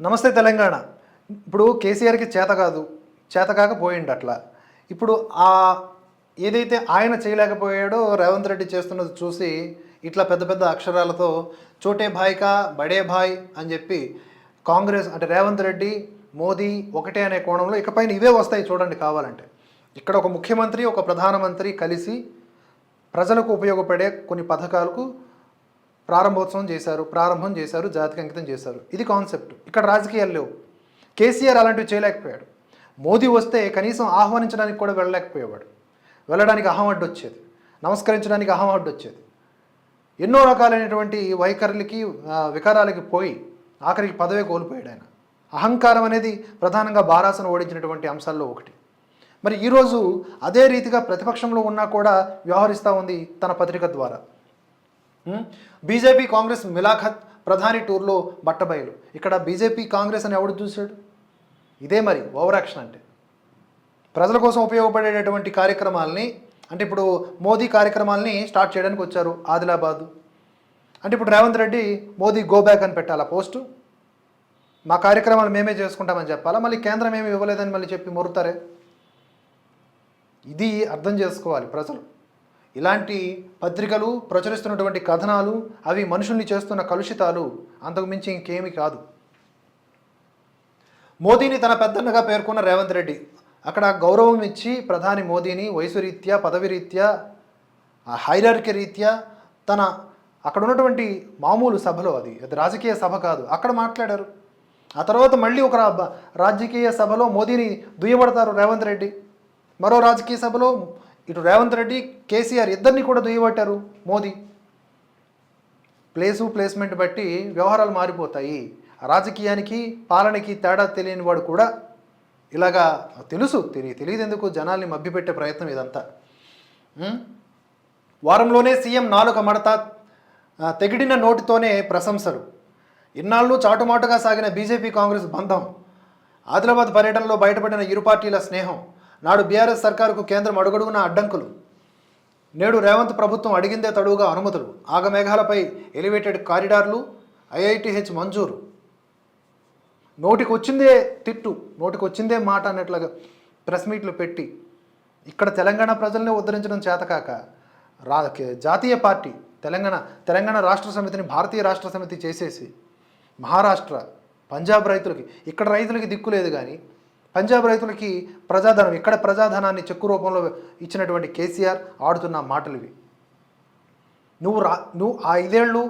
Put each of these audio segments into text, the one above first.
నమస్తే తెలంగాణ. ఇప్పుడు కేసీఆర్కి చేత కాదు చేత కాకపోయిండు అట్లా. ఇప్పుడు ఆ ఏదైతే ఆయన చేయలేకపోయాడో రేవంత్ రెడ్డి చేస్తున్నది చూసి ఇట్లా పెద్ద పెద్ద అక్షరాలతో చోటే భాయ్ కా బడే భాయ్ అని చెప్పి కాంగ్రెస్ అంటే రేవంత్ రెడ్డి మోదీ ఒకటే అనే కోణంలో ఇకపైన ఇవే వస్తాయి చూడండి కావాలంటే. ఇక్కడ ఒక ముఖ్యమంత్రి ఒక ప్రధానమంత్రి కలిసి ప్రజలకు ఉపయోగపడే కొన్ని పథకాలకు ప్రారంభోత్సవం చేశారు ప్రారంభం చేశారు జాతికి అంకితం చేశారు. ఇది కాన్సెప్ట్. ఇక్కడ రాజకీయాలు లేవు. కేసీఆర్ అలాంటివి చేయలేకపోయాడు. మోదీ వస్తే కనీసం ఆహ్వానించడానికి కూడా వెళ్ళలేకపోయేవాడు. వెళ్ళడానికి అహం అడ్డు వచ్చేది. నమస్కరించడానికి అహం అడ్డు వచ్చేది. ఎన్నో రకాలైనటువంటి వైఖరులకి వికారాలకి పోయి ఆఖరికి పదవే కోల్పోయాడు ఆయన. అహంకారం అనేది ప్రధానంగా బారాసను ఓడించినటువంటి అంశాల్లో ఒకటి. మరి ఈరోజు అదే రీతిగా ప్రతిపక్షంలో ఉన్నా కూడా వ్యవహరిస్తూ ఉంది తన పత్రిక ద్వారా. బీజేపీ కాంగ్రెస్ మిలాఖత్ ప్రధాని టూర్లో బట్టబయలు. ఇక్కడ బీజేపీ కాంగ్రెస్ అని ఎవడు చూశాడు? ఇదే మరి ఓవర్ యాక్షన్ అంటే. ప్రజల కోసం ఉపయోగపడేటటువంటి కార్యక్రమాలని అంటే ఇప్పుడు మోదీ కార్యక్రమాలని స్టార్ట్ చేయడానికి వచ్చారు ఆదిలాబాదు. అంటే ఇప్పుడు రేవంత్ రెడ్డి మోదీ గో బ్యాక్ అని పెట్టాలా పోస్టు? మా కార్యక్రమాలు మేమే చేసుకుంటామని చెప్పాలా? మళ్ళీ కేంద్రం ఏమి ఇవ్వలేదని మళ్ళీ చెప్పి మొరుతారే? ఇది అర్థం చేసుకోవాలి ప్రజలు. ఇలాంటి పత్రికలు ప్రచురిస్తున్నటువంటి కథనాలు అవి మనుషుల్ని చేస్తున్న కలుషితాలు అంతకు మించి ఇంకేమీ కాదు. మోదీని తన పెద్దన్నగా పేర్కొన్న రేవంత్ రెడ్డి. అక్కడ గౌరవం ఇచ్చి ప్రధాని మోదీని వయసు రీత్యా పదవి రీత్యా హైరార్కి రీత్యా తన అక్కడ ఉన్నటువంటి మామూలు సభలో అది. అది రాజకీయ సభ కాదు. అక్కడ మాట్లాడారు. ఆ తర్వాత మళ్ళీ ఒక రాజకీయ సభలో మోదీని దుయ్యబడతారు రేవంత్ రెడ్డి. మరో రాజకీయ సభలో ఇటు రేవంత్ రెడ్డి కేసీఆర్ ఇద్దరిని కూడా దుయ్యబట్టారు మోదీ. ప్లేసు ప్లేస్మెంట్ బట్టి వ్యవహారాలు మారిపోతాయి. రాజకీయానికి పాలనకి తేడా తెలియని వాడు కూడా ఇలాగా తెలుసు. తెలియ తెలియదు ఎందుకు జనాల్ని మభ్యపెట్టే ప్రయత్నం ఇదంతా. వారంలోనే సీఎం నాలుక మడత తెగిడిన నోటితోనే ప్రశంసలు. ఇన్నాళ్ళు చాటుమాటుగా సాగిన బీజేపీ కాంగ్రెస్ బంధం ఆదిలాబాద్ పర్యటనలో బయటపడిన ఇరు పార్టీల స్నేహం నాడు బీఆర్ఎస్ సర్కారుకు కేంద్రం అడుగడుగున అడ్డంకులు. నేడు రేవంత్ ప్రభుత్వం అడిగిందే తడువుగా అనుమతులు. ఆగమేఘాలపై ఎలివేటెడ్ కారిడార్లు ఐఐటిహెచ్ మంజూరు. నోటికొచ్చిందే తిట్టు నోటికి వచ్చిందే మాట అన్నట్లుగా ప్రెస్ మీట్లు పెట్టి ఇక్కడ తెలంగాణ ప్రజల్ని ఉద్ధరించడం చేతకాక రా జాతీయ పార్టీ తెలంగాణ తెలంగాణ రాష్ట్ర సమితిని భారతీయ రాష్ట్ర సమితి చేసేసి మహారాష్ట్ర పంజాబ్ రైతులకి ఇక్కడ రైతులకి దిక్కు లేదు కానీ పంజాబ్ రైతులకి ప్రజాధనం ఇక్కడ ప్రజాధనాన్ని చెక్కు రూపంలో ఇచ్చినటువంటి కేసీఆర్ ఆడుతున్న మాటలు ఇవి. నువ్వు రా నువ్వు ఆ ఐదేళ్ళు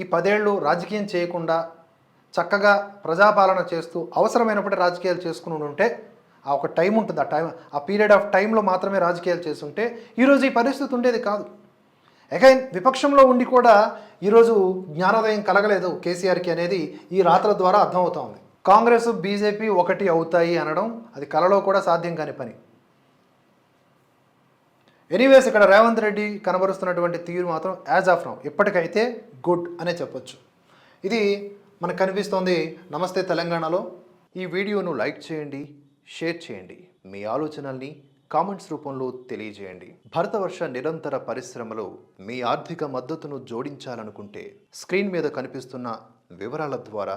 ఈ పదేళ్ళు రాజకీయం చేయకుండా చక్కగా ప్రజాపాలన చేస్తూ అవసరమైనప్పుడు రాజకీయాలు చేసుకుని ఉంటే ఆ ఒక టైం ఉంటుంది. ఆ టైం ఆ పీరియడ్ ఆఫ్ టైంలో మాత్రమే రాజకీయాలు చేస్తుంటే ఈరోజు ఈ పరిస్థితి ఉండేది కాదు. అగైన్ విపక్షంలో ఉండి కూడా ఈరోజు జ్ఞానోదయం కలగలేదు కేసీఆర్కి అనేది ఈ రాతల ద్వారా అర్థమవుతా ఉంది. కాంగ్రెస్ బీజేపీ ఒకటి అవుతాయి అనడం అది కలలో కూడా సాధ్యం కాని పని. ఎనీవేస్ ఇక్కడ రేవంత్ రెడ్డి కనబరుస్తున్నటువంటి తీరు మాత్రం యాజ్ ఆఫ్ నౌ. ఇప్పటికైతే గుడ్ అనే చెప్పొచ్చు. ఇది మనకు కనిపిస్తోంది నమస్తే తెలంగాణలో. ఈ వీడియోను లైక్ చేయండి షేర్ చేయండి. మీ ఆలోచనల్ని కామెంట్స్ రూపంలో తెలియజేయండి. భరతవర్ష నిరంతర పరిశ్రమలో మీ ఆర్థిక మద్దతును జోడించాలనుకుంటే స్క్రీన్ మీద కనిపిస్తున్న వివరాల ద్వారా